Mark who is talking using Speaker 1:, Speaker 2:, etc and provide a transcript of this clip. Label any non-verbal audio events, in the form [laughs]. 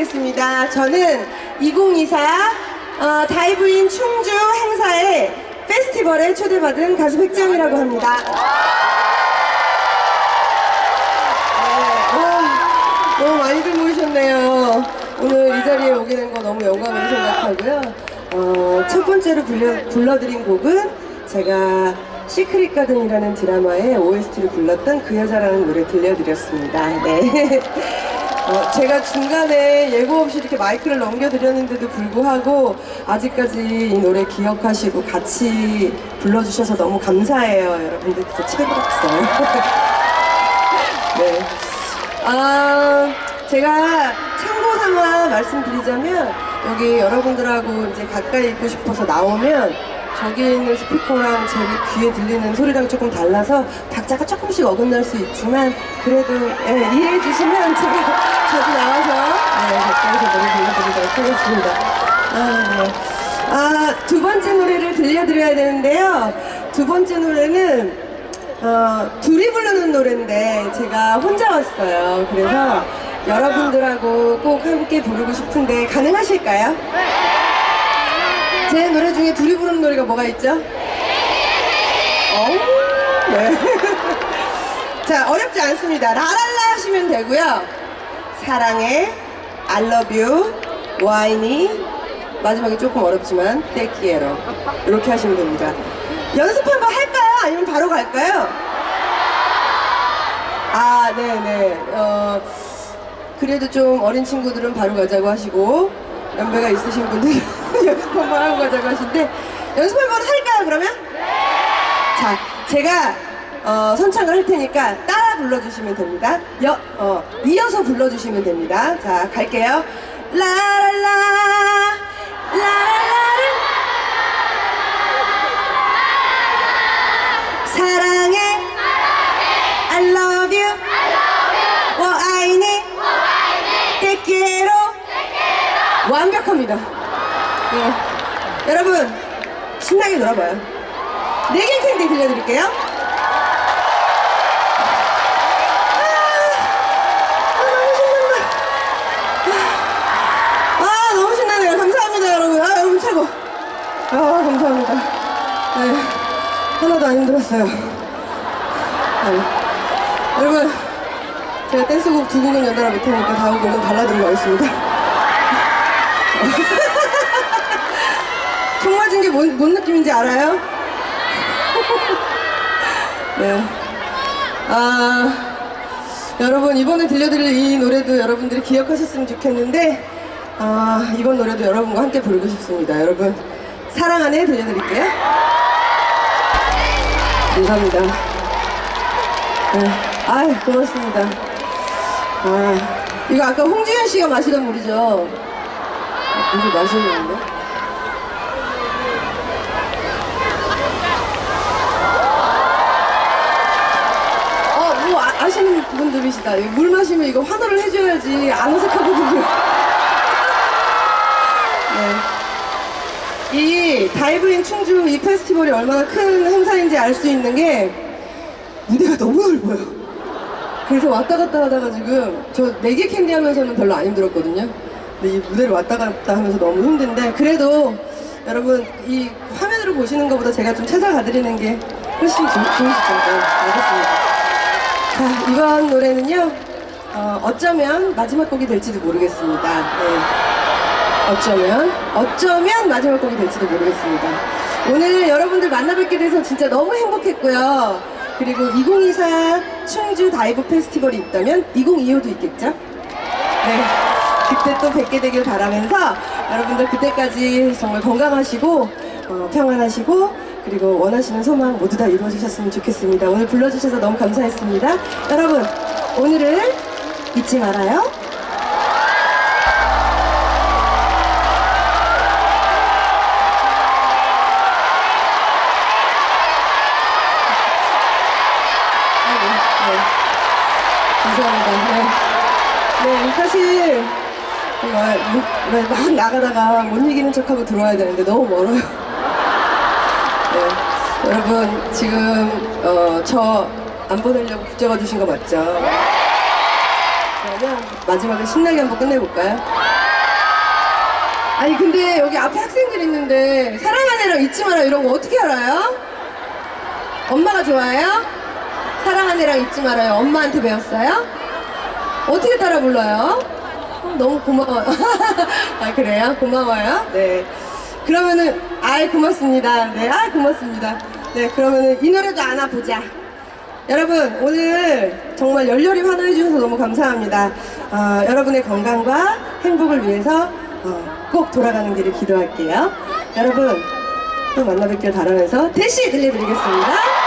Speaker 1: 인사드리겠습니다. 저는 2024 어, 다이브인 충주 행사에 페스티벌에 초대받은 가수 백지영이라고 합니다. 네, 와, 너무 많이들 모이셨네요. 오늘 이 자리에 오게 된 거 너무 영광으로 생각하고요. 어, 첫 번째로 불려, 불러드린 곡은 제가 시크릿 가든이라는 드라마의 OST를 불렀던 그 여자라는 노래 들려드렸습니다. 네. [laughs] 어, 제가 중간에 예고 없이 이렇게 마이크를 넘겨드렸는데도 불구하고 아직까지 이 노래 기억하시고 같이 불러주셔서 너무 감사해요. 여러분들 진짜 최고였어요. [laughs] 네. 아, 제가 참고 삼아 말씀드리자면 여기 여러분들하고 이제 가까이 있고 싶어서 나오면 저기 있는 스피커랑 제 귀에 들리는 소리랑 조금 달라서 박자가 조금씩 어긋날 수 있지만 그래도 예, 이해해 주시면 제가 자주 나와서 네, 가까이서 노래 들려드리도록 하겠습니다. 아, 네. 아, 두 번째 노래를 들려드려야 되는데요. 두 번째 노래는 어, 둘이 부르는 노래인데 제가 혼자 왔어요. 그래서 여러분들하고 꼭 함께 부르고 싶은데 가능하실까요? 제 노래 중에 둘이 부르는 노래가 뭐가 있죠? 어우, 네. [laughs] 자, 어렵지 않습니다. 라랄라 하시면 되고요. 사랑해, I love you, 와인이, 마지막에 조금 어렵지만, 떼끼에로. 이렇게 하시면 됩니다. 연습 한번 할까요? 아니면 바로 갈까요? 아, 네네. 어, 그래도 좀 어린 친구들은 바로 가자고 하시고, 연배가 있으신 분들은 연습 한번 하고 가자고 하시는데, 연습 한번 할까요, 그러면? 자, 제가 어, 선창을 할 테니까 따라 불러주시면 됩니다. 여, 어, 이어서 불러주시면 됩니다. 자, 갈게요. 라랄라, 라랄라를 사랑해, I love you, 워 아이니, te quiero. 완벽합니다. 네. 여러분, 신나게 놀아봐요. 네개 캔디 들려드릴게요. 아, 아, 너무 신나네요. 감사합니다, 여러분. 아, 여러분 최고. 아, 감사합니다. 네. 하나도 안 힘들었어요. 네. 여러분, 제가 댄스곡 두 곡은 연달아 못하니까 다음 곡은 발라드로 가겠습니다. [laughs] 게 뭔, 뭔 느낌인지 알아요? [laughs] 네. 아, 여러분, 이번에 들려드릴 이 노래도 여러분들이 기억하셨으면 좋겠는데, 아, 이번 노래도 여러분과 함께 부르고 싶습니다. 여러분, 사랑 안에 들려드릴게요. 감사합니다. 네. 아유, 고맙습니다. 아, 이거 아까 홍지현 씨가 마시던 물이죠? 물을 마시는데? 어, 뭐 아, 아시는 분들이시다. 이거 물 마시면 이거 환호를 해줘야지 안 어색하거든요. [laughs] 네. 이 다이브인 충주 이 페스티벌이 얼마나 큰 행사인지 알 수 있는 게 무대가 너무 넓어요. 그래서 왔다 갔다 하다가 지금 저 네 개 캔디 하면서는 별로 안 힘들었거든요. 근데 이 무대를 왔다 갔다 하면서 너무 힘든데 그래도 여러분 이 화면으로 보시는 것보다 제가 좀 찾아가 드리는 게 훨씬 좋, 좋으시죠? 네, 알겠습니다. 자, 이번 노래는요, 어, 어쩌면 마지막 곡이 될지도 모르겠습니다. 네. 어쩌면, 어쩌면 마지막 곡이 될지도 모르겠습니다. 오늘 여러분들 만나 뵙게 돼서 진짜 너무 행복했고요. 그리고 2024 충주 다이브 페스티벌이 있다면 2025도 있겠죠? 네. 그때 또 뵙게 되길 바라면서 여러분들 그때까지 정말 건강하시고 어, 평안하시고 그리고 원하시는 소망 모두 다 이루어지셨으면 좋겠습니다. 오늘 불러주셔서 너무 감사했습니다. 여러분 오늘은 잊지 말아요. 네, 네. 감사합니다. 네. 네, 사실 정말 뭐, 네, 막 나가다가 못 이기는 척하고 들어와야 되는데 너무 멀어요. 네, 여러분 지금 어, 저안 보내려고 붙잡아 주신 거 맞죠? 네, 그냥 마지막에 신나게 한번 끝내볼까요? 아니 근데 여기 앞에 학생들 있는데 사랑하는 애랑 잊지 마라 이런 거 어떻게 알아요? 엄마가 좋아해요? 사랑하는 애랑 잊지 말아요 엄마한테 배웠어요? 어떻게 따라 불러요? 어, 너무 고마워요 [laughs] 아 그래요? 고마워요? 네 그러면은 아이 고맙습니다 네 아 고맙습니다 네 그러면은 이 노래도 안아보자 여러분 오늘 정말 열렬히 환호해 주셔서 너무 감사합니다. 어, 여러분의 건강과 행복을 위해서 어, 꼭 돌아가는 길을 기도할게요. 여러분 또 만나 뵙길 바라면서 대시 들려드리겠습니다.